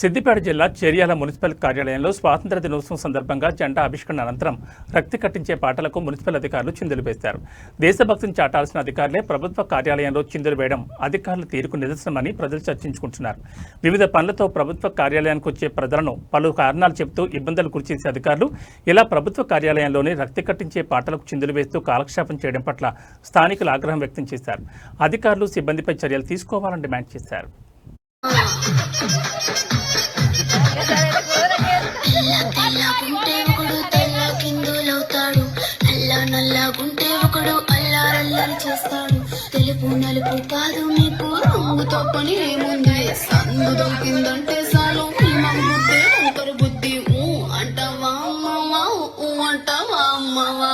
సిద్దిపేట జిల్లా చెర్యాల మున్సిపల్ కార్యాలయంలో స్వాతంత్ర దినోత్సవం సందర్భంగా జెండా ఆవిష్కరణ అనంతరం రక్తి కట్టించే పాటలకు మున్సిపల్ అధికారులు చిందులు వేశారు. దేశభక్తిని చాటాల్సిన అధికారులే ప్రభుత్వ కార్యాలయంలో చిందులు వేయడం అధికారుల తీరుకు నిదర్శనమని ప్రజలు చర్చించుకుంటున్నారు. వివిధ పనులతో ప్రభుత్వ కార్యాలయానికి వచ్చే ప్రజలను పలు కారణాలు చెబుతూ ఇబ్బందులు గురిచేసే అధికారులు ఇలా ప్రభుత్వ కార్యాలయంలోనే రక్తి కట్టించే పాటలకు చిందులు వేస్తూ కాలక్షేపం చేయడం పట్ల స్థానికులు ఆగ్రహం వ్యక్తం చేశారు. అధికారులు సిబ్బందిపై చర్యలు తీసుకోవాలని డిమాండ్ చేశారు. నల్లగుంటే ఒకడు అల్లారల్లరి చేస్తాడు తెలుపు నలుపు రంగుతో పని ఏముంది సందు దొరికిందంటే చాలు మంగుతే ఒకరు బుద్ధి ఊ అంటావా అమ్మవా ఊ అంటావా అమ్మవా.